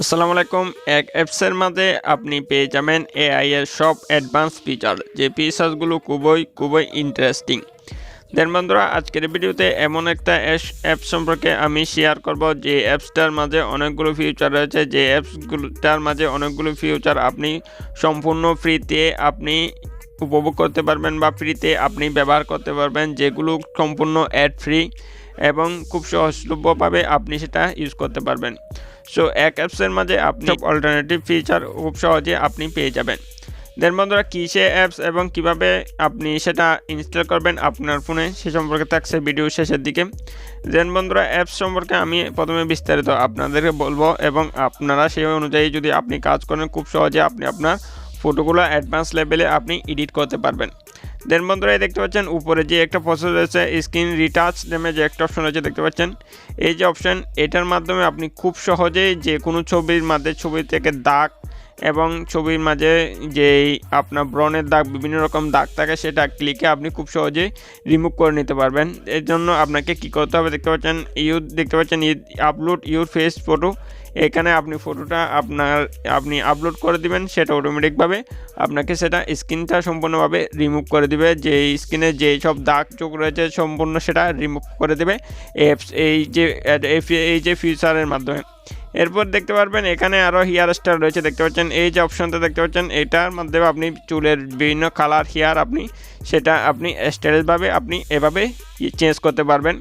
আসসালামু আলাইকুম। এক অ্যাপসের মাঝে আপনি পেয়ে যাবেন এআই এর সব অ্যাডভান্স ফিচার যে ফিচার্সগুলো খুবই খুবই ইন্টারেস্টিং দেন বন্ধুরা, আজকের ভিডিওতে এমন একটা অ্যাপ সম্পর্কে আমি শেয়ার করব, যে অ্যাপসটার মাঝে অনেকগুলো ফিউচার রয়েছে। যে অ্যাপসগুলোটার মাঝে অনেকগুলো ফিউচার আপনি সম্পূর্ণ ফ্রিতে আপনি উপভোগ করতে পারবেন বা ফ্রিতে আপনি ব্যবহার করতে পারবেন, যেগুলো সম্পূর্ণ অ্যাড ফ্রি এবং খুব সহজলভ্যভাবে আপনি সেটা ইউজ করতে পারবেন। সো এক অ্যাপসের মাঝে আপনি অল্টারনেটিভ ফিচার খুব সহজে আপনি পেয়ে যাবেন। দেন বন্ধুরা কী সে অ্যাপস এবং কীভাবে আপনি সেটা ইনস্টল করবেন আপনার ফোনে সে সম্পর্কে থাকছে ভিডিও শেষের দিকে। দেন বন্ধুরা অ্যাপস সম্পর্কে আমি প্রথমে বিস্তারিত আপনাদেরকে বলব এবং আপনারা সেই অনুযায়ী যদি আপনি কাজ করেন, খুব সহজে আপনি আপনার ফটোগুলো অ্যাডভান্স লেভেলে আপনি এডিট করতে পারবেন। দেন বন্ধুরা এই দেখতে পাচ্ছেন, উপরে যে একটা প্রসেস রয়েছে স্ক্রিন রিটাচ নামে যে একটা অপশন রয়েছে, দেখতে পাচ্ছেন? এই যে অপশন এটার মাধ্যমে আপনি খুব সহজেই যে কোনো ছবির মাধ্যমে, ছবি থেকে দাগ এবং ছবির মাঝে যেই আপনার ব্রণের দাগ, বিভিন্ন রকম দাগ থাকে, সেটা ক্লিকে আপনি খুব সহজেই রিমুভ করে নিতে পারবেন। এর জন্য আপনাকে কি করতে হবে দেখতে পাচ্ছেন ইউ দেখতে পাচ্ছেন আপলোড ইউর ফেস ফটো এখানে আপনি ফটোটা আপনার, আপনি আপলোড করে দিবেন, সেটা অটোমেটিকভাবে আপনাকে সেটা স্ক্রিনটা সম্পূর্ণভাবে রিমুভ করে দিবে। যে স্ক্রিনে যে সব দাগ চোখ রয়েছে, সম্পূর্ণ সেটা রিমুভ করে দেবে। এই যে এই যে ফিচারের মাধ্যমে। এরপর দেখতে পারবেন, এখানে আরও হেয়ার স্টাইল রয়েছে, দেখতে পাচ্ছেন, এই যে অপশনটা দেখতে পাচ্ছেন, এটার মাধ্যমে আপনি চুলের বিভিন্ন কালার হেয়ার আপনি, সেটা আপনি স্টাইলভাবে আপনি এভাবে চেঞ্জ করতে পারবেন।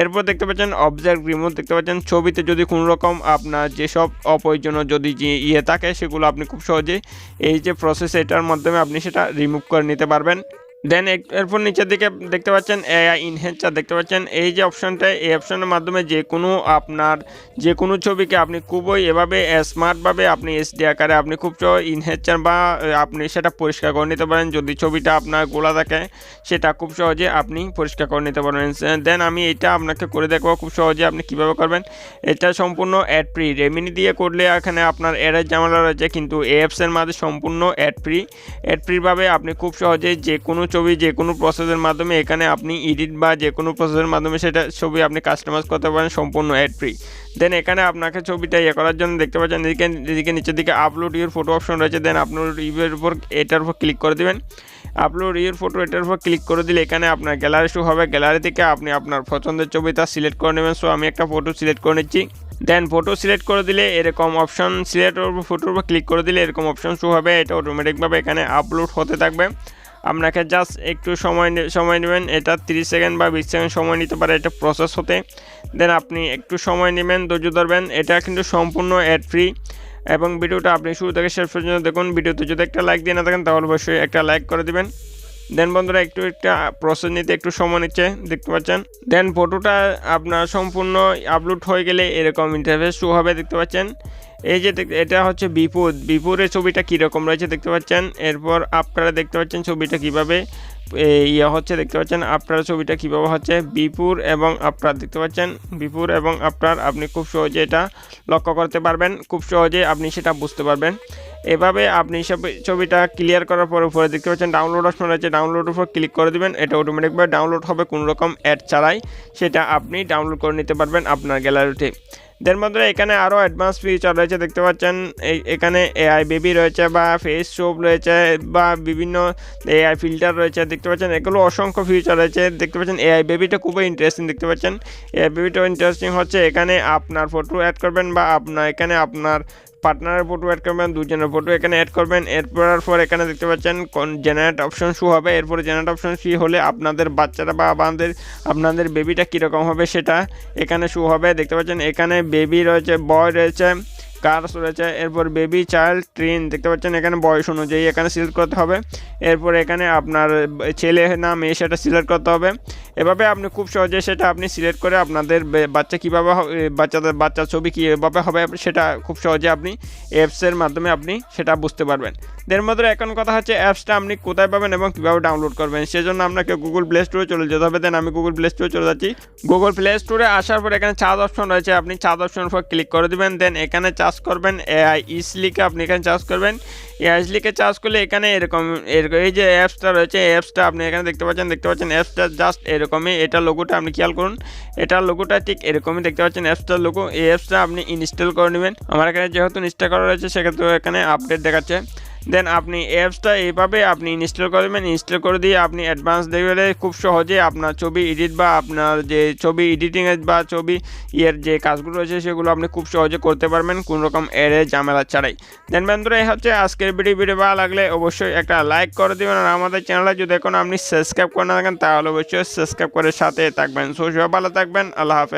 এরপর দেখতে পাচ্ছেন অবজেক্ট রিমুভ দেখতে পাচ্ছেন, ছবিতে যদি কোনো রকম আপনার যেসব অপ্রয়োজনীয় যদি যে ইয়ে থাকে, সেগুলো আপনি খুব সহজে এই যে প্রসেস এটার মাধ্যমে আপনি সেটা রিমুভ করে নিতে পারবেন। দেন এরপর নিচের দিকে দেখতে পাচ্ছেন এআই ইনহেন্সার দেখতে পাচ্ছেন। এই যে অপশনটা এই অপশনের মাধ্যমে যে কোনো আপনার যে কোনো ছবিকে আপনি খুবই এভাবে স্মার্টভাবে আপনি এসডি আকারে আপনি খুব ইনহেন্সার বা আপনি সেটা পরিষ্কার করে নিতে পারেন। যদি ছবিটা আপনার গোলা থাকে, সেটা খুব সহজে আপনি পরিষ্কার করে নিতে পারবেন দেন আমি এটা আপনাকে করে দেখব খুব সহজে আপনি কীভাবে করবেন। এটা সম্পূর্ণ অ্যাড ফ্রি রেমিনি দিয়ে করলে এখানে আপনার অ্যাডের জামালা রয়েছে, কিন্তু এ অ্যাপসের মাঝে সম্পূর্ণ অ্যাড ফ্রি অ্যাড ফ্রিভাবে আপনি খুব সহজে যে কোনো ছবি যে কোনো প্রসেসের মাধ্যমে এখানে আপনি এডিট বা যে কোনো প্রসেসের মাধ্যমে সেটা ছবি আপনি কাস্টমাইজ করতে পারেন সম্পূর্ণ অ্যাড ফ্রি দেন এখানে আপনাকে ছবিটা ইয়ে করার জন্য দেখতে পাচ্ছেন, এদিকে এদিকে নিচের দিকে আপলোড ইউর ফটো অপশন রয়েছে। দেন আপলোড ইউর উপর এটার উপর ক্লিক করে দেবেন। আপলোড ইউর ফটো এটার উপর ক্লিক করে দিলে এখানে আপনার গ্যালারি শো হবে। গ্যালারি থেকে আপনি আপনার পছন্দের ছবিটা সিলেক্ট করে নেবেন। সো আমি একটা ফটো সিলেক্ট করে নিচ্ছি। দেন ফটো সিলেক্ট করে দিলে এরকম অপশন সিলেক্ট ফটোর উপর ক্লিক করে দিলে এরকম অপশন শো হবে। এটা অটোমেটিকভাবে এখানে আপলোড হতে থাকবে। আপনাকে জাস্ট একটু সময় সময় নেবেন। এটা 30 সেকেন্ড বা বিশ সেকেন্ড সময় নিতে পারে এটা প্রসেস হতে। দেন আপনি একটু সময় নেবেন, ধৈর্য ধরবেন। এটা কিন্তু সম্পূর্ণ অ্যাড ফ্রি এবং ভিডিওটা আপনি শুরু থেকে শেষ পর্যন্ত দেখুন। ভিডিওতে যদি একটা লাইক দিয়ে না থাকেন, তাহলে অবশ্যই একটা লাইক করে দিবেন। দেন বন্ধুরা, একটু একটা প্রসেস নিতে একটু সময় নিচ্ছে, দেখতে পাচ্ছেন? দেন ফটোটা আপনার সম্পূর্ণ আপলোড হয়ে গেলে এরকম ইন্টারফেস শো হবে, দেখতে পাচ্ছেন? এই যে এটা হচ্ছে বিপুর। বিপুরের ছবিটা কীরকম রয়েছে, দেখতে পাচ্ছেন? এরপর আপনারা দেখতে পাচ্ছেন ছবিটা কীভাবে ইয়ে হচ্ছে, দেখতে পাচ্ছেন আপনার ছবিটা কীভাবে হচ্ছে, বিপুর এবং আপনার, দেখতে পাচ্ছেন বিপুর এবং আপনার, আপনি খুব সহজে এটা লক্ষ্য করতে পারবেন, খুব সহজে আপনি সেটা বুঝতে পারবেন। এভাবে আপনি সব ছবিটা ক্লিয়ার করার পর উপরে দেখতে পাচ্ছেন ডাউনলোড অপশন রয়েছে ডাউনলোড উপর ক্লিক করে দেবেন, এটা অটোমেটিকভাবে ডাউনলোড হবে, কোনো রকম অ্যাড ছাড়াই, সেটা আপনি ডাউনলোড করে নিতে পারবেন আপনার গ্যালারিতে দেন বন্ধুরা, এখানে আরও অ্যাডভান্স ফিচার রয়েছে, দেখতে পাচ্ছেন। এখানে এআই বেবি রয়েছে বা ফেস সোপ রয়েছে বা বিভিন্ন এআই ফিল্টার রয়েছে, দেখতে পাচ্ছেন। এগুলো অসংখ্য ফিচার রয়েছে, দেখতে পাচ্ছেন। এআই বেবিটা খুবই ইন্টারেস্টিং দেখতে পাচ্ছেন। এআই বেবিটাও ইন্টারেস্টিং হচ্ছে, এখানে আপনার ফটো অ্যাড করবেন বা আপনার এখানে আপনার পার্টনারের ফটো অ্যাড করবেন, দুজনের ফটো এখানে অ্যাড করবেন। অ্যাড করার পর এখানে দেখতে পাচ্ছেন কোন জেনারেট অপশন শু হবে। এরপরে জেনারেট অপশন শু হলে আপনাদের বাচ্চারা বা আপনাদের আপনাদের বেবিটা কীরকম হবে সেটা এখানে শু হবে। দেখতে পাচ্ছেন এখানে বেবি রয়েছে বয় রয়েছে। কার্স রয়েছে। এরপর বেবি চাইল্ড ট্রেন দেখতে পাচ্ছেন এখানে বয়স অনুযায়ী এখানে সিলেক্ট করতে হবে। এরপর এখানে আপনার ছেলে না মেয়ে সেটা সিলেক্ট করতে হবে। এভাবে আপনি খুব সহজে সেটা আপনি সিলেক্ট করে আপনাদের বাচ্চা কীভাবে বাচ্চাদের বাচ্চার ছবি কীভাবে হবে সেটা খুব সহজে আপনি অ্যাপসের মাধ্যমে আপনি সেটা বুঝতে পারবেন। এর মধ্যে এখন কথা হচ্ছে অ্যাপসটা আপনি কোথায় পাবেন এবং কীভাবে ডাউনলোড করবেন। সেজন্য আপনাকে গুগল প্লে স্টোরে চলে যেতে হবে। দেন আমি গুগল প্লে স্টোরে চলে যাচ্ছি। গুগল প্লে স্টোরে আসার পর এখানে চার্জ অপশন রয়েছে। আপনি চার্জ অপশন পর ক্লিক করে দেবেন। দেন এখানে চার্জ চার্জ করবেন, এআই ইসলিকে আপনি এখানে চার্জ করবেন। এআই ইসলিকে চার্জ করলে এখানে এরকম এরকম এই যে অ্যাপসটা রয়েছে অ্যাপসটা আপনি এখানে দেখতে পাচ্ছেন দেখতে পাচ্ছেন অ্যাপসটা জাস্ট এরকমই, এটা লোগোটা আপনি খেয়াল করুন, এটা লোগোটা ঠিক এরকমই দেখতে পাচ্ছেন অ্যাপসটার লোগো এই অ্যাপসটা আপনি ইনস্টল করে নেবেন। আমার এখানে যেহেতু ইনস্টল করা রয়েছে সেক্ষেত্রে এখানে আপডেট দেখাচ্ছে। দেন আপনি অ্যাপসটা এইভাবে আপনি ইনস্টল করবেন। ইনস্টল করে দিয়ে আপনি অ্যাডভান্স লেভেলে খুব সহজে আপনার ছবি এডিট বা আপনার যে ছবি এডিটিংয়ের বা ছবি ইয়ের যে কাজগুলো রয়েছে সেগুলো আপনি খুব সহজে করতে পারবেন কোনো রকম এরে ঝামেলা ছাড়াই। দেন বন্ধুরা, এই হচ্ছে আজকের ভিডিও ভিডিও ভালো লাগলে অবশ্যই একটা লাইক করে দেবেন আর আমাদের চ্যানেলে যদি এখন আপনি সাবস্ক্রাইব করে না থাকেন, তাহলে অবশ্যই সাবস্ক্রাইব করে সাথে থাকবেন। সো সবাই ভালো থাকবেন। আল্লাহ হাফেজ।